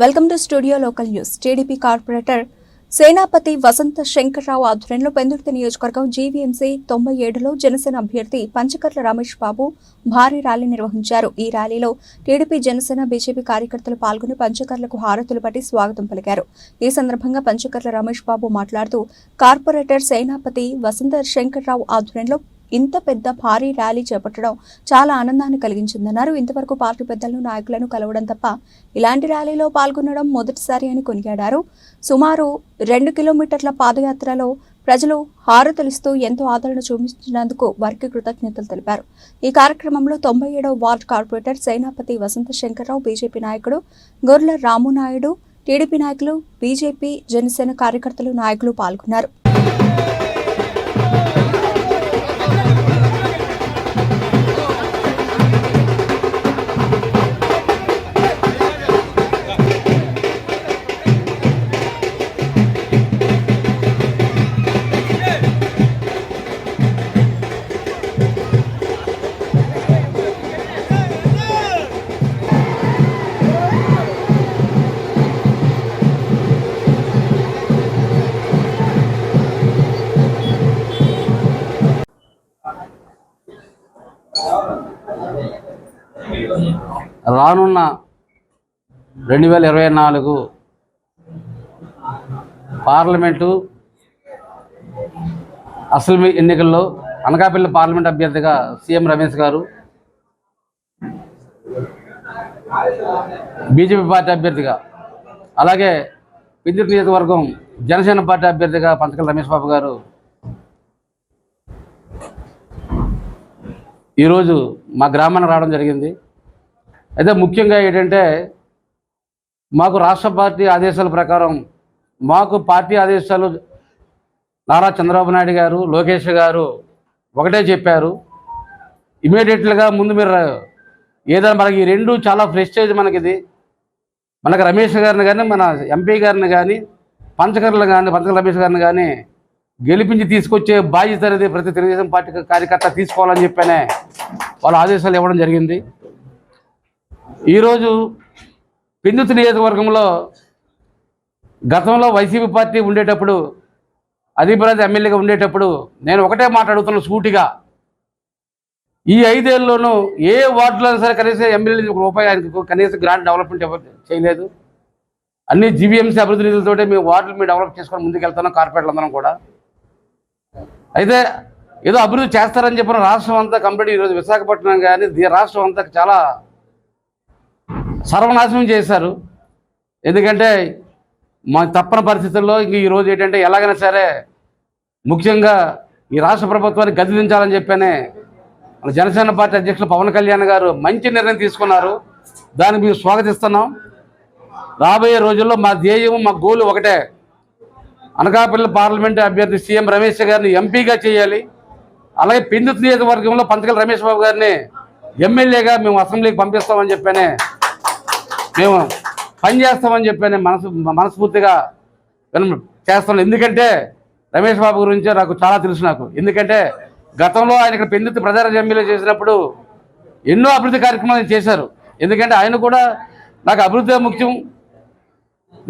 Welcome to studio local news. TDP corporator Senapathi Vasantha Shankar Rao ఆధ్వర్యంలో పెందుర్తి నియోజకవర్గం GVMC తొంభై ఏడులో జనసేన అభ్యర్థి పంచకర్ల రమేష్ బాబు భారీ ర్యాలీ నిర్వహించారు. ఈ ర్యాలీలో టీడీపీ జనసేన బీజేపీ కార్యకర్తలు పాల్గొని పంచకర్లకు హారతులు పట్టి స్వాగతం పలికారు. ఈ సందర్భంగా పంచకర్ల రమేష్ బాబు మాట్లాడుతూ కార్పొరేటర్ సేనాపతి వసంత శంకర్రావు ఆధ్వర్యంలో ఇంత పెద్ద భారీ ర్యాలీ చేపట్టడం చాలా ఆనందాన్ని కలిగించిందన్నారు. ఇంతవరకు పార్టీ పెద్దలను నాయకులను కలవడం తప్ప ఇలాంటి ర్యాలీలో పాల్గొనడం మొదటిసారి అని కొనియాడారు. సుమారు రెండు కిలోమీటర్ల పాదయాత్రలో ప్రజలు హారతులిస్తూ ఎంతో ఆదరణ చూపించినందుకు వారికి కృతజ్ఞతలు తెలిపారు. ఈ కార్యక్రమంలో తొంభై ఏడవ ward corporator Senapathi Vasantha Shankar Rao BJP నాయకుడు గొర్ల రామునాయుడు టీడీపీ నాయకులు బీజేపీ జనసేన కార్యకర్తలు నాయకులు పాల్గొన్నారు. రానున్న రెండు వేల ఇరవై నాలుగు పార్లమెంటు అసలు ఎన్నికల్లో అనకాపల్లి పార్లమెంట్ అభ్యర్థిగా CM Ramesh garu BJP party అభ్యర్థిగా అలాగే విద్యుత్ నియోజకవర్గం జనసేన పార్టీ అభ్యర్థిగా పంచకల్ రమేష్ బాబు గారు ఈరోజు మా గ్రామానికి రావడం జరిగింది. అయితే ముఖ్యంగా ఏంటంటే మాకు రాష్ట్ర పార్టీ ఆదేశాల ప్రకారం మాకు పార్టీ ఆదేశాలు నారా చంద్రబాబు నాయుడు గారు లోకేష్ గారు ఒకటే చెప్పారు. ఇమీడియట్లుగా ముందు మీరు ఏదైనా మనకి ఈ రెండు చాలా ప్రెస్టేజ్ మనకి ఇది మనకు రమేష్ గారిని కానీ మన ఎంపీ గారిని కానీ పంచకర్లు కానీ పంచకర్ రమేష్ గారిని కానీ గెలిపించి తీసుకొచ్చే బాధ్యత అనేది ప్రతి తెలుగుదేశం పార్టీ కార్యకర్త తీసుకోవాలని చెప్పనే వాళ్ళ ఆదేశాలు ఇవ్వడం జరిగింది. ఈరోజు పెందుతు నియోజకవర్గంలో గతంలో వైసీపీ పార్టీ ఉండేటప్పుడు అదీపరాజు ఎమ్మెల్యేగా ఉండేటప్పుడు నేను ఒకటే మాట్లాడుతున్నా సూటిగా ఈ ఐదేళ్ళలోనూ ఏ వార్డులో సరే కనీసం ఎమ్మెల్యే ఒక రూపాయి ఆయనకు కనీసం గ్రాంట్ డెవలప్మెంట్ చేయలేదు. అన్ని జీవీఎంసీ అభివృద్ధి నిధులతోటే మేము వార్డులు మేము డెవలప్ చేసుకొని ముందుకు వెళ్తున్నాం కార్పొరేట్లు అందరం కూడా. అయితే ఏదో అభివృద్ధి చేస్తారని చెప్పిన రాష్ట్రం అంతా కంప్లీట్ ఈరోజు విశాఖపట్నం కానీ రాష్ట్రం అంతా చాలా సర్వనాశనం చేశారు. ఎందుకంటే మా తప్పని పరిస్థితుల్లో ఇంక ఈరోజు ఏంటంటే ఎలాగైనా సరే ముఖ్యంగా ఈ రాష్ట్ర ప్రభుత్వాన్ని గదిలించాలని చెప్పనే మన జనసేన పార్టీ అధ్యక్షులు పవన్ కళ్యాణ్ గారు మంచి నిర్ణయం తీసుకున్నారు. దాన్ని మేము స్వాగతిస్తున్నాం. రాబోయే రోజుల్లో మా ధ్యేయం మా గోలు ఒకటే. అనకాపల్లి పార్లమెంటు అభ్యర్థి సీఎం రమేష్ గారిని ఎంపీగా చేయాలి. అలాగే పిందుత్ నియోజకవర్గంలో పంతకల్ రమేష్ బాబు గారిని ఎమ్మెల్యేగా మేము అసెంబ్లీకి పంపిస్తామని చెప్పానే మేము పని చేస్తామని చెప్పానే మనసు మనస్ఫూర్తిగా చేస్తున్నాం. ఎందుకంటే రమేష్ బాబు గురించి నాకు చాలా తెలుసు నాకు. ఎందుకంటే గతంలో ఆయన ఇక్కడ పెందుతు ప్రజారాజ్ ఎమ్మెల్యే చేసినప్పుడు ఎన్నో అభివృద్ధి కార్యక్రమాలు చేశారు. ఎందుకంటే ఆయన కూడా నాకు అభివృద్ధి ముఖ్యం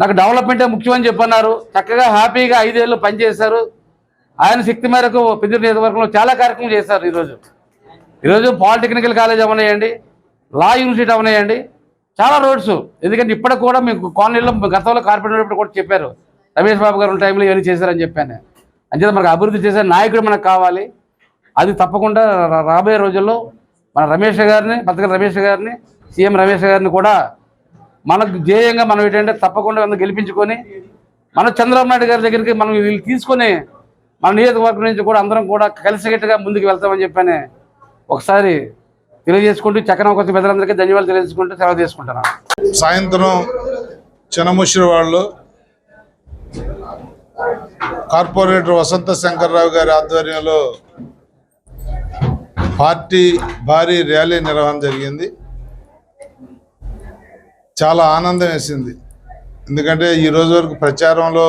నాకు డెవలప్మెంటే ముఖ్యమని చెప్పన్నారు. చక్కగా హ్యాపీగా ఐదేళ్ళు పనిచేశారు. ఆయన శక్తి మేరకు పెద్ద నియోజకవర్గంలో చాలా కార్యక్రమం చేశారు ఈరోజు. ఈరోజు పాలిటెక్నికల్ కాలేజ్ అవనేయండి లా యూనివర్సిటీ అవనేయండి చాలా రోడ్స్. ఎందుకంటే ఇప్పటికి కూడా మీకు కాలనీలో గతంలో కార్పొరేటర్ కూడా చెప్పారు. రమేష్ బాబు గారు టైంలో ఇవన్నీ చేశారని చెప్పాను. అంచేత మనకు అభివృద్ధి చేసే నాయకుడు మనకు కావాలి. అది తప్పకుండా రాబోయే రోజుల్లో మన రమేష్ గారిని పథకం రమేష్ గారిని సీఎం రమేష్ గారిని కూడా మనకు ధ్యేయంగా మనం ఏంటంటే తప్పకుండా మనం గెలిపించుకొని మన చంద్రబాబు నాయుడు గారి దగ్గరికి మనం వీళ్ళు తీసుకొని మన నియోజకవర్గం నుంచి కూడా అందరం కూడా కలిసిగట్టుగా ముందుకు వెళ్తామని చెప్పని ఒకసారి తెలియజేసుకుంటూ చక్కన కొత్త ప్రజలందరికీ ధన్యవాదాలు తెలియజేసుకుంటూ సెలవు తీసుకుంటున్నాను. సాయంత్రం చినముషిరి వాళ్ళు కార్పొరేటర్ వసంత శంకర్రావు గారి ఆధ్వర్యంలో పార్టీ భారీ ర్యాలీ నిర్వహణ జరిగింది. చాలా ఆనందం వేసింది. ఎందుకంటే ఈ రోజు వరకు ప్రచారంలో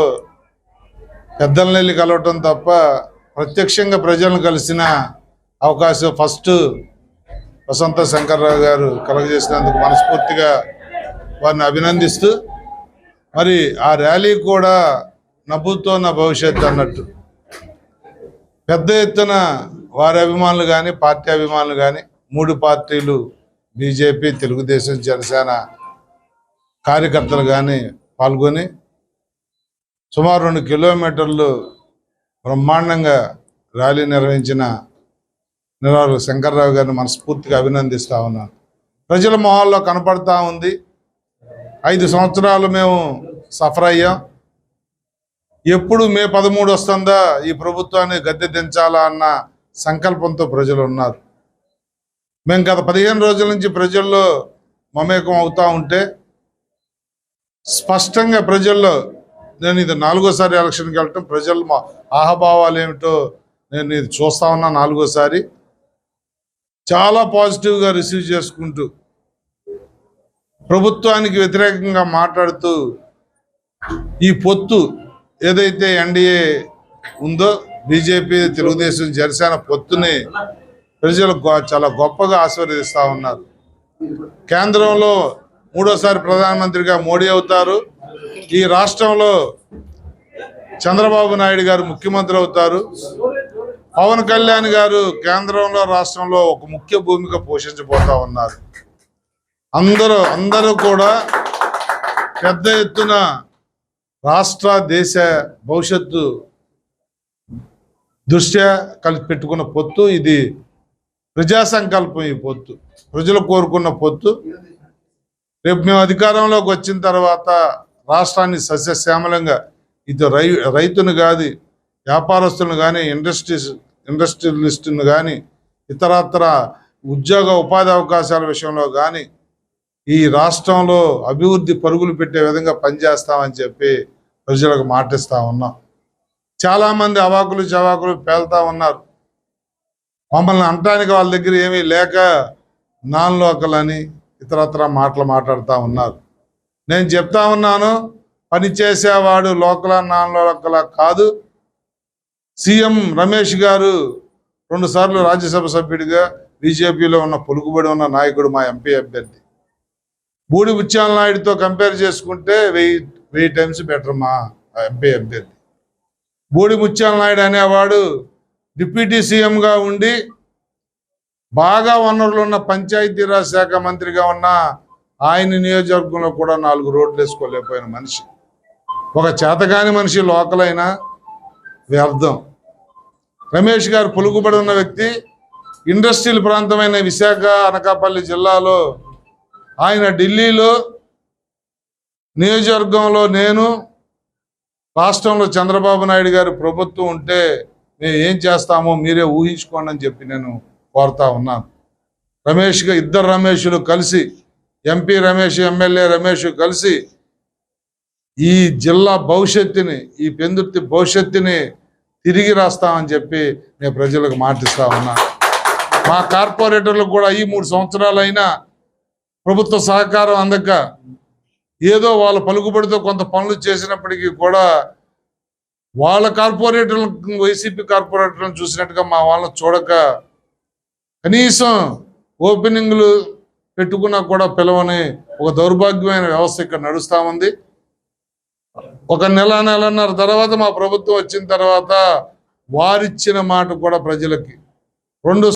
పెద్దల వెళ్ళి కలవటం తప్ప ప్రత్యక్షంగా ప్రజలను కలిసిన అవకాశం ఫస్ట్ వసంత శంకర్రావు గారు కలగజేసినందుకు మనస్ఫూర్తిగా వారిని అభినందిస్తూ మరి ఆ ర్యాలీ కూడా నవ్వుతో నా భవిష్యత్తు అన్నట్టు. పెద్ద ఎత్తున వారి అభిమానులు కానీ పార్టీ అభిమానులు కానీ మూడు పార్టీలు బీజేపీ తెలుగుదేశం జనసేన కార్యకర్తలు కానీ పాల్గొని సుమారు రెండు కిలోమీటర్లు బ్రహ్మాండంగా ర్యాలీ నిర్వహించిన నిర్వాహకులు శంకర్రావు గారిని మనస్ఫూర్తిగా అభినందిస్తూ ఉన్నాను. ప్రజల మొహాల్లో కనపడతా ఉంది. ఐదు సంవత్సరాలు మేము సఫర్ అయ్యాం. ఎప్పుడు మే పదమూడు వస్తుందా ఈ ప్రభుత్వాన్ని గద్దె దించాలా అన్న సంకల్పంతో ప్రజలు ఉన్నారు. మేము గత పదిహేను రోజుల నుంచి ప్రజల్లో మమేకం అవుతూ ఉంటే స్పష్టంగా ప్రజల్లో నేను ఇది నాలుగోసారి ఎలక్షన్కి వెళ్ళటం ప్రజలు మా ఆహభావాలు ఏమిటో నేను ఇది చూస్తా ఉన్నా నాలుగోసారి. చాలా పాజిటివ్గా రిసీవ్ చేసుకుంటూ ప్రభుత్వానికి వ్యతిరేకంగా మాట్లాడుతూ ఈ పొత్తు ఏదైతే ఎన్డీఏ ఉందో బీజేపీ తెలుగుదేశం జనసేన పొత్తుని ప్రజలు గొ- చాలా గొప్పగా ఆశీర్వదిస్తూ ఉన్నారు. కేంద్రంలో మూడోసారి ప్రధానమంత్రిగా మోడీ అవుతారు. ఈ రాష్ట్రంలో చంద్రబాబు నాయుడు గారు ముఖ్యమంత్రి అవుతారు. పవన్ కళ్యాణ్ గారు కేంద్రంలో రాష్ట్రంలో ఒక ముఖ్య భూమిక పోషించబోతా ఉన్నారు. అందరూ అందరూ కూడా పెద్ద ఎత్తున రాష్ట్ర దేశ భవిష్యత్తు దృష్ట్యా కలిసి పెట్టుకున్న పొత్తు. ఇది ప్రజా సంకల్పం ఈ పొత్తు. ప్రజలు కోరుకున్న పొత్తు. రేపు మేము అధికారంలోకి వచ్చిన తర్వాత రాష్ట్రాన్ని సస్యశ్యామలంగా ఇది రై రైతును కాదు వ్యాపారస్తులను కానీ ఇండస్ట్రీస్ ఇండస్ట్రియలిస్టును కానీ ఇతరత్ర ఉద్యోగ ఉపాధి అవకాశాల విషయంలో కానీ ఈ రాష్ట్రంలో అభివృద్ధి పరుగులు పెట్టే విధంగా పనిచేస్తామని చెప్పి ప్రజలకు మాటిస్తూ ఉన్నాం. చాలామంది అవాకులు చవాకులు పేలుతా ఉన్నారు. మమ్మల్ని అంటానికి వాళ్ళ దగ్గర ఏమీ లేక నాన్ లోకల్ అని ఇతరత్ర మాటలు మాట్లాడుతూ ఉన్నారు. నేను చెప్తా ఉన్నాను పని చేసేవాడు లోకల నాన్ లోకల కాదు. సీఎం రమేష్ గారు రెండుసార్లు రాజ్యసభ సభ్యుడిగా బీజేపీలో ఉన్న పొలుగుబడి ఉన్న నాయకుడు మా ఎంపీ అభ్యర్థి. బూడి బుచ్చాల నాయుడుతో కంపేర్ చేసుకుంటే వెయ్యి వెయ్యి టైమ్స్ బెటర్ మా ఎంపీ అభ్యర్థి. బూడి ముత్యాల నాయుడు అనేవాడు డిప్యూటీ సీఎంగా ఉండి బాగా వనరులు ఉన్న పంచాయతీరాజ్ శాఖ మంత్రిగా ఉన్న ఆయన నియోజకవర్గంలో కూడా నాలుగు రోడ్లు వేసుకోలేకపోయిన మనిషి. ఒక చేతగాని మనిషి లోకలైన వ్యర్థం. రమేష్ గారు పులుగుబడి ఉన్న వ్యక్తి ఇండస్ట్రియల్ ప్రాంతమైన విశాఖ అనకాపల్లి జిల్లాలో ఆయన ఢిల్లీలో నియోజకవర్గంలో నేను రాష్ట్రంలో చంద్రబాబు నాయుడు గారి ప్రభుత్వం ఉంటే మేము ఏం చేస్తామో మీరే ఊహించుకోండి అని చెప్పి నేను కోరుతా ఉన్నాను. రమేష్గా ఇద్దరు రమేష్లు కలిసి ఎంపీ రమేష్ ఎమ్మెల్యే రమేష్ కలిసి ఈ జిల్లా భవిష్యత్తుని ఈ పెందుర్తి భవిష్యత్తుని తిరిగి రాస్తామని చెప్పి నేను ప్రజలకు మాటిస్తా ఉన్నా. మా కార్పొరేటర్లకు కూడా ఈ మూడు సంవత్సరాలైనా ప్రభుత్వ సహకారం అందక ఏదో వాళ్ళ పలుకుబడితో కొంత పనులు చేసినప్పటికీ కూడా వాళ్ళ కార్పొరేటర్లను వైసీపీ కార్పొరేటర్లను చూసినట్టుగా మా వాళ్ళని చూడక కనీసం ఓపెనింగ్లు పెట్టుకున్నా కూడా పిలవని ఒక దౌర్భాగ్యమైన వ్యవస్థ ఇక్కడ నడుస్తా ఉంది. ఒక నెల నెలన్నర తర్వాత మా ప్రభుత్వం వచ్చిన తర్వాత వారిచ్చిన మాట కూడా ప్రజలకి. రెండు